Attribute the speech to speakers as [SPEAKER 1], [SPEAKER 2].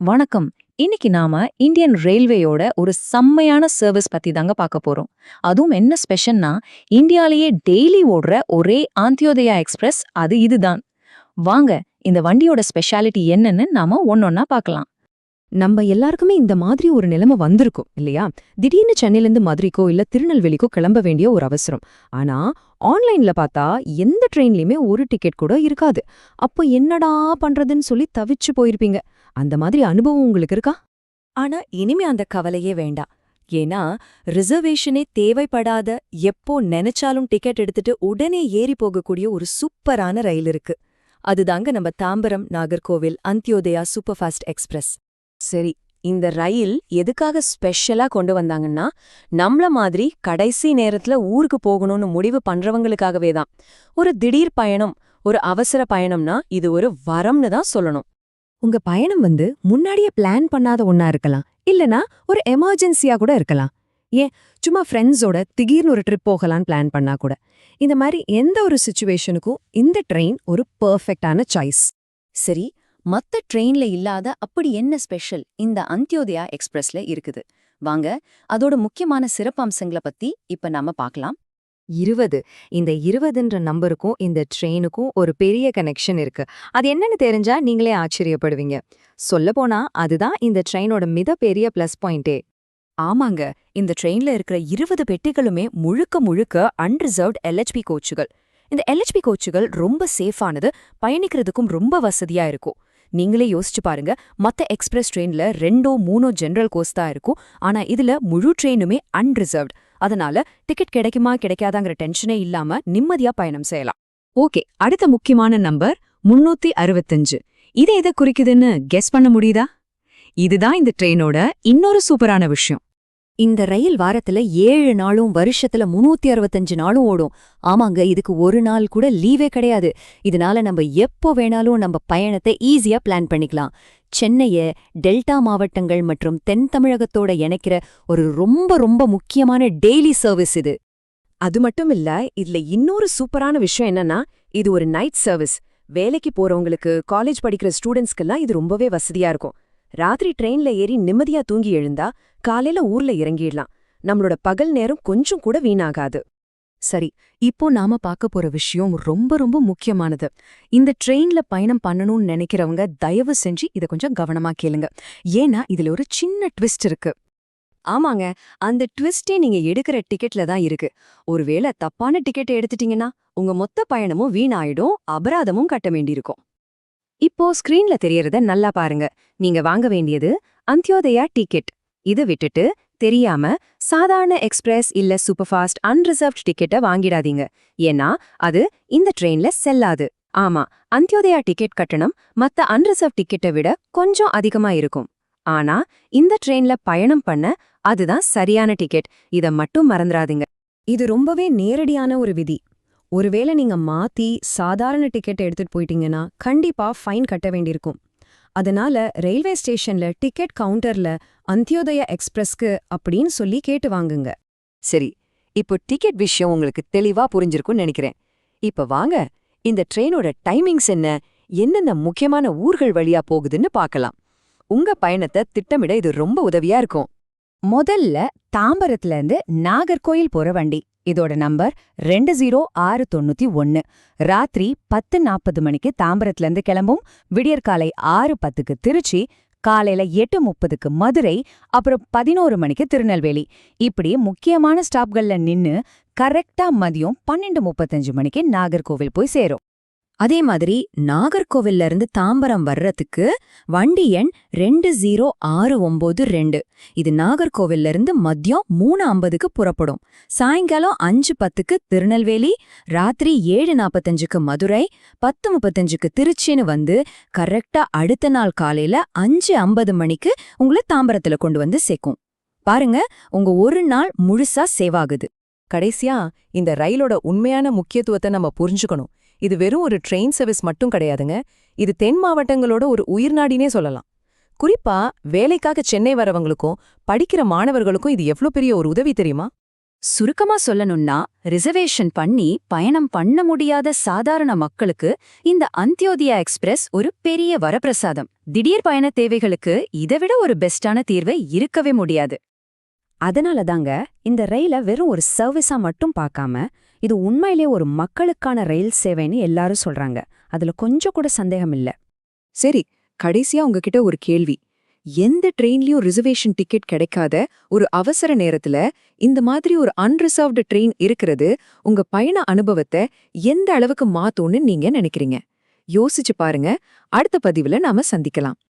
[SPEAKER 1] வணக்கம். இன்னைக்கு நாம இந்தியன் ரயில்வேயோட ஒரு செம்மையான சர்வீஸ் பத்தி தாங்க பார்க்க போறோம். அதுவும் என்ன ஸ்பெஷல்னா இந்தியாலேயே டெய்லி ஓடுற ஒரே ஆந்தியோதயா எக்ஸ்பிரஸ் அது இதுதான் வாங்க இந்த வண்டியோட ஸ்பெஷாலிட்டி என்னன்னு நாம ஒன்னொன்னா பார்க்கலாம்.
[SPEAKER 2] நம்ம எல்லாருக்குமே இந்த மாதிரி ஒரு நிலைமை வந்திருக்கும் இல்லையா? திடீர்னு சென்னையிலேருந்து மதுரைக்கோ இல்ல திருநெல்வேலிக்கோ கிளம்ப வேண்டிய ஒரு அவசரம். ஆனா ஆன்லைன்ல பார்த்தா எந்த ட்ரெயின்லயுமே ஒரு டிக்கெட் கூட இருக்காது. அப்போ என்னடா பண்றதுன்னு சொல்லி தவிச்சு போயிருப்பீங்க. அந்த மாதிரி அனுபவம் உங்களுக்கு இருக்கா?
[SPEAKER 3] ஆனா இனிமே அந்த கவலையே வேண்டாம். ஏன்னா ரிசர்வேஷனே தேவைப்படாத எப்போ நினைச்சாலும் டிக்கெட் எடுத்துட்டு உடனே ஏறி போகக்கூடிய ஒரு சூப்பரான ரயில் இருக்கு. அதுதாங்க நம்ம தாம்பரம் நாகர்கோவில் அந்தியோதயா சூப்பர்ஃபாஸ்ட் எக்ஸ்பிரஸ். சரி இந்த ரயில் எதுக்காக ஸ்பெஷலா கொண்டு வந்தாங்கன்னா நம்மள மாதிரி கடைசி நேரத்துல ஊருக்கு போகணும்னு முடிவு பண்றவங்களுக்காகவே தான். ஒரு திடீர் பயணம் ஒரு அவசர பயணம்னா இது ஒரு வரம்னு தான் சொல்லணும்.
[SPEAKER 2] உங்க பயணம் வந்து முன்னாடியே பிளான் பண்ணாத ஒன்னா இருக்கலாம் இல்லனா ஒரு எமர்ஜென்சியா கூட இருக்கலாம். ஏன்? சும்மா ஃப்ரெண்ட்ஸோட திடீர்னு ஒரு ட்ரிப் போகலான்னு பிளான் பண்ணா கூட. இந்த மாதிரி எந்த ஒரு சுச்சுவேஷனுக்கும் இந்த ட்ரெயின் ஒரு பர்ஃபெக்டான சாய்ஸ்
[SPEAKER 1] சரி மத்த ட்ரெயின்ல இல்லாத அப்படி என்ன ஸ்பெஷல் இந்த அந்தியோதயா எக்ஸ்பிரஸ்ல இருக்குது. வாங்க அதோட முக்கியமான சிறப்பம்சங்களை பத்தி இப்ப நாம பார்க்கலாம்
[SPEAKER 2] இருபது இந்த இருபதுன்ற நம்பருக்கும் இந்த ட்ரெயினுக்கும் ஒரு பெரிய கனெக்ஷன் இருக்கு. அது என்னன்னு தெரிஞ்சா நீங்களே ஆச்சரியப்படுவீங்க. சொல்லப்போனா அதுதான் இந்த ட்ரெயினோட மிகப்பெரிய ப்ளஸ் பாயிண்டே
[SPEAKER 3] ஆமாங்க. இந்த ட்ரெயின்ல இருக்கிற இருபது பெட்டிகளுமே முழுக்க முழுக்க அன்ரிசர்வ்ட் எல்ஹெச்பி கோச்சுகள் இந்த எல்ஹெச்பி கோச்சுகள் ரொம்ப சேஃபானது பயணிக்கிறதுக்கும் ரொம்ப வசதியா இருக்கும். நீங்களே யோசிச்சு பாருங்க. மத்த எக்ஸ்பிரஸ் ட்ரெயின்ல ரெண்டோ மூணோ ஜென்ரல் கோர்ஸ் தான் இருக்கும். ஆனா இதுல முழு ட்ரெயினுமே அன்ரிசர்வ்ட் அதனால டிக்கெட் கிடைக்குமா கிடைக்காதாங்கிற டென்ஷனே இல்லாம நிம்மதியா பயணம் செய்யலாம்.
[SPEAKER 2] ஓகே அடுத்த முக்கியமான நம்பர் முன்னூத்தி அறுபத்தஞ்சு. இது எதை குறிக்குதுன்னு கெஸ் பண்ண முடியுதா? இதுதான் இந்த ட்ரெயினோட இன்னொரு சூப்பரான விஷயம்.
[SPEAKER 3] இந்த ரயில் வாரத்துல ஏழு நாளும் வருஷத்துல முன்னூத்தி அறுபத்தஞ்சு நாளும் ஓடும். ஆமாங்க இதுக்கு ஒரு நாள் கூட லீவே கிடையாது. இதனால நம்ம எப்போ வேணாலும் நம்ம பயணத்தை ஈஸியா பிளான் பண்ணிக்கலாம். சென்னைய டெல்டா மாவட்டங்கள் மற்றும் தென் தமிழகத்தோட இணைக்கிற ஒரு ரொம்ப ரொம்ப முக்கியமான டெய்லி சர்வீஸ் இது.
[SPEAKER 2] அது மட்டும் இல்ல இதுல இன்னொரு சூப்பரான விஷயம் என்னன்னா இது ஒரு நைட் சர்வீஸ். வேலைக்கு போறவங்களுக்கு காலேஜ் படிக்கிற ஸ்டூடெண்ட்ஸ்க்கெல்லாம் இது ரொம்பவே வசதியா இருக்கும். ராத்திரி ட்ரெயின்ல ஏறி நிம்மதியா தூங்கி எழுந்தா காலையில ஊர்ல இறங்கிடலாம். நம்மளோட பகல் நேரம் கொஞ்சம் கூட வீணாகாது. சரி இப்போ நாம பார்க்க போற விஷயம் ரொம்ப ரொம்ப முக்கியமானது. இந்த ட்ரெயின்ல பயணம் பண்ணணும்னு நினைக்கிறவங்க தயவு செஞ்சு இத கொஞ்சம் கவனமா கேளுங்க. ஏன்னா இதுல ஒரு சின்ன ட்விஸ்ட் இருக்கு. ஆமாங்க அந்த ட்விஸ்டே நீங்க எடுக்கிற டிக்கெட்ல தான் இருக்கு. ஒருவேளை தப்பான டிக்கெட் எடுத்துட்டீங்கன்னா உங்க மொத்த பயணமும் வீணாயிடும் அபராதமும் கட்ட வேண்டியிருக்கும். இப்போ ஸ்கிரீன்ல தெரியறத நல்லா பாருங்க. நீங்க வாங்க வேண்டியது அந்தியோதயா டிக்கெட் இது விட்டுட்டு தெரியாம சாதாரண எக்ஸ்பிரஸ் இல்ல சூப்பர்ஃபாஸ்ட் அன்ரிசர்வ்ட் டிக்கெட்டை வாங்கிடாதீங்க. ஏன்னா அது இந்த ட்ரெயின்ல செல்லாது. ஆமா அந்தியோதயா டிக்கெட் கட்டணம் மத்த அன்ரிசர்வ் டிக்கெட்டை விட கொஞ்சம் அதிகமா இருக்கும். ஆனா இந்த ட்ரெயின்ல பயணம் பண்ண அதுதான் சரியான டிக்கெட். இத மட்டும் மறந்துடாதீங்க. இது ரொம்பவே நேரடியான ஒரு விதி. ஒருவேளை நீங்க மாத்தி சாதாரண டிக்கெட் எடுத்துட்டு போயிட்டீங்கன்னா கண்டிப்பா ஃபைன் கட்ட வேண்டியிருக்கும். அதனால ரயில்வே ஸ்டேஷன்ல டிக்கெட் கவுண்டர்ல அந்தியோதய எக்ஸ்பிரஸ்க்கு அப்படின்னு சொல்லி கேட்டு வாங்குங்க.
[SPEAKER 3] சரி இப்போ டிக்கெட் விஷயம் உங்களுக்கு தெளிவா புரிஞ்சிருக்கும்னு நினைக்கிறேன். இப்ப வாங்க இந்த ட்ரெயினோட டைமிங்ஸ் என்ன என்னென்ன முக்கியமான ஊர்கள் வழியா போகுதுன்னு பார்க்கலாம். உங்க பயணத்தை திட்டமிட இது ரொம்ப உதவியா இருக்கும்.
[SPEAKER 1] முதல்ல தாம்பரத்துல இருந்து நாகர்கோயில் போற வண்டி. இதோட நம்பர் ரெண்டு ஜீரோ ஆறு தொண்ணூத்தி ஒன்னு. ராத்திரி பத்து நாற்பது மணிக்கு தாம்பரத்துல இருந்து கிளம்பும் விடியற்காலை ஆறு பத்துக்கு திருச்சி காலையில எட்டு முப்பதுக்கு மதுரை அப்புறம் பதினோரு மணிக்கு திருநெல்வேலி. இப்படி முக்கியமான ஸ்டாப்கள்ல நின்னு கரெக்டா மதியம் பன்னெண்டு முப்பத்தஞ்சு மணிக்கு நாகர்கோவில் போய் சேரும். அதே மாதிரி நாகர்கோவில்ல இருந்து தாம்பரம் வர்றதுக்கு வண்டி எண் ரெண்டு ஜீரோ ஆறு ஒம்பது ரெண்டு. இது நாகர்கோவில்ல இருந்து மதியம் மூணு ஐம்பதுக்கு புறப்படும். சாயங்காலம் அஞ்சு பத்துக்கு திருநெல்வேலி ராத்திரி ஏழு நாப்பத்தஞ்சுக்கு மதுரை பத்து முப்பத்தஞ்சுக்கு திருச்சின்னு வந்து கரெக்டா அடுத்த நாள் காலையில அஞ்சு ஐம்பது மணிக்கு உங்களை தாம்பரத்துல கொண்டு வந்து சேர்க்கும். பாருங்க உங்க ஒரு நாள் முழுசா சேவாகுது
[SPEAKER 4] கடைசியா இந்த ரயிலோட உண்மையான முக்கியத்துவத்தை நம்ம புரிஞ்சுக்கணும். இது வெறும் ஒரு ட்ரெயின் சர்வீஸ் மட்டும் கிடையாதுங்க. இது தென் மாவட்டங்களோட ஒரு உயிர்நாடினே சொல்லலாம். குறிப்பா வேலைக்காக சென்னை வரவங்களுக்கும் படிக்கிற மாணவர்களுக்கும் இது எவ்ளோ பெரிய ஒரு உதவி தெரியுமா?
[SPEAKER 3] சுருக்கமா சொல்லணும்னா ரிசர்வேஷன் பண்ணி பயணம் பண்ண முடியாத சாதாரண மக்களுக்கு இந்த அந்தியோதயா எக்ஸ்பிரஸ் ஒரு பெரிய வரப்பிரசாதம். திடீர் பயண தேவைகளுக்கு இதைவிட ஒரு பெஸ்டான தீர்வை இருக்கவே முடியாது.
[SPEAKER 1] அதனால தாங்க இந்த ரயிலை வெறும் ஒரு சர்வீஸா மட்டும் பார்க்காம இது உண்மையிலே ஒரு மக்களுக்கான ரயில் சேவைன்னு எல்லாரும் சொல்றாங்க. அதுல கொஞ்சம் கூட சந்தேகம் இல்ல.
[SPEAKER 2] சரி கடைசியா உங்ககிட்ட ஒரு கேள்வி. எந்த ட்ரெயின்லயும் ரிசர்வேஷன் டிக்கெட் கிடைக்காத ஒரு அவசர நேரத்துல இந்த மாதிரி ஒரு அன்ரிசர்வ்டு ட்ரெயின் இருக்கிறது உங்க பயண அனுபவத்தை எந்த அளவுக்கு மாத்தும்னு நீங்க நினைக்கிறீங்க? யோசிச்சு பாருங்க. அடுத்த பதிவுல நாம சந்திக்கலாம்.